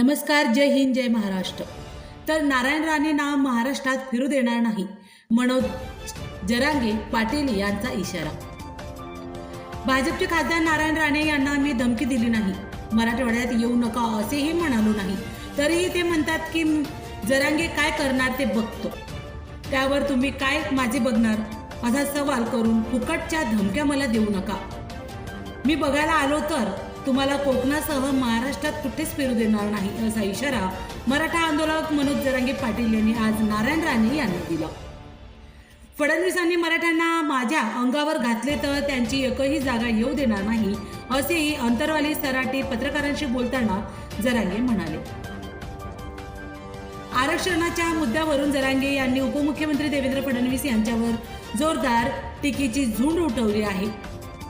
नमस्कार जय हिंद जय महाराष्ट्र. तर नारायण राणे नाव महाराष्ट्रात फिरू देणार नाही मनोज जरांगे पाटील यांचा इशारा. भाजपचे खासदार नारायण राणे यांना मी धमकी दिली नाही. मराठवाड्यात येऊ नका असेही म्हणालो नाही. तरीही ते म्हणतात की जरांगे काय करणार ते बघतो. त्यावर तुम्ही काय माझे बघणार? असा सवाल करून फुकटच्या धमक्या मला देऊ नका. मी बघायला आलो तर तुम्हाला कोकणासह महाराष्ट्रात कुठेच फिरू देणार नाही असा इशारा मराठा आंदोलक मनोज जरांगे पाटील यांनी आज नारायण राणे यांना दिला. फडणवीसांनी मराठ्यांना माझ्या अंगावर घातले तर त्यांची एकही जागा येऊ देणार नाही असेही अंतरवाली सराटे पत्रकारांशी बोलताना जरांगे म्हणाले. आरक्षणाच्या मुद्द्यावरून जरांगे यांनी उपमुख्यमंत्री देवेंद्र फडणवीस यांच्यावर जोरदार टीकेची झुंड उठवली आहे.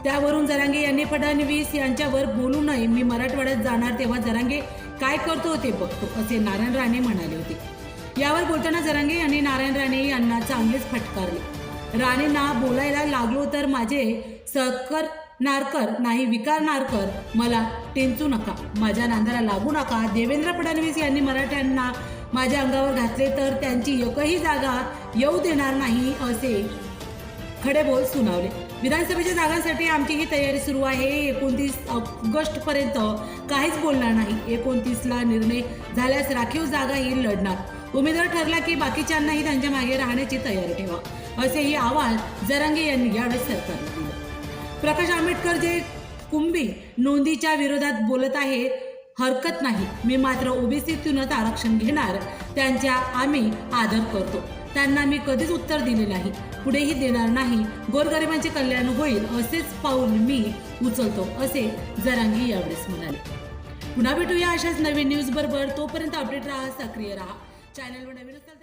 त्यावरून जरांगे यांनी फडणवीस यांच्यावर बोलू नये. मी मराठवाड्यात जाणार तेव्हा जरांगे काय करतो ते बघतो असे नारायण राणे म्हणाले होते. यावर बोलताना जरांगे यांनी नारायण राणे यांना चांगलेच फटकारले. राणेंना बोलायला लागलो तर माझे सहकर नारकर नाही विकार नारकर मला टेंचू नका. माझ्या नांदाला लागू नका. देवेंद्र फडणवीस यांनी मराठ्यांना माझ्या अंगावर घातले तर त्यांची एकही जागा येऊ देणार नाही असे खडे बोल सुनावले. विधानसभेच्या जागांसाठी आमची ही तयारी सुरू आहे. एकोणतीस ऑगस्टपर्यंत काहीच बोलणार नाही. एकोणतीसला निर्णय झाल्यास राखीव जागा ही लढणार. उमेदवार ठरला की बाकीच्यांनाही त्यांच्या मागे राहण्याची तयारी ठेवा. असेही आवाहन जरांगे यांनी यावेळी सरकारला दिलं. प्रकाश आंबेडकर जे कुंभी नोंदीच्या विरोधात बोलत आहेत हरकत नाही. मी मात्र ओबीसीतूनच आरक्षण घेणार त्यांच्या आम्ही आदर करतो. त्यांना मी कधीच उत्तर दिले नाही. पुढेही देणार नाही. गोरगरिबांचे कल्याण होईल असेच पाऊल मी उचलतो असे जरांगी यावेळेस म्हणाले. पुन्हा भेटूया अशाच नवीन न्यूज बरोबर. तोपर्यंत अपडेट राहा सक्रिय राहा. चॅनलवर नवीन असाल